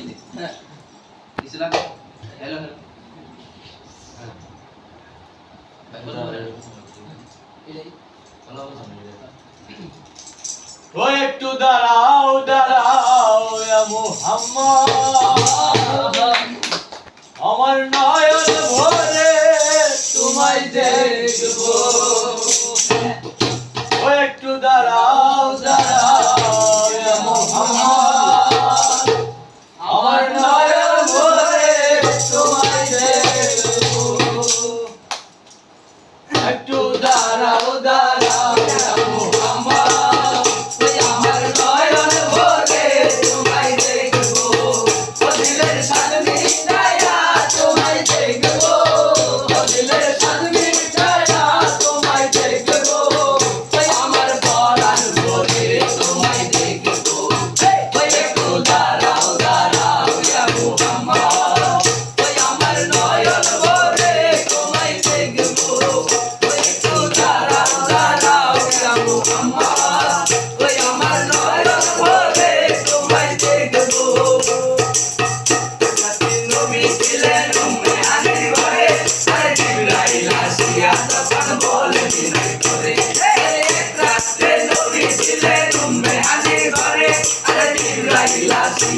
বাড়িতে ইসলাম hello hello একটু দাঁড়াও দাঁড়াও মোহাম্মদ আমার নয়ন ভরে তোমায় দেখব ও একটু দাঁড়াও দাঁড়াও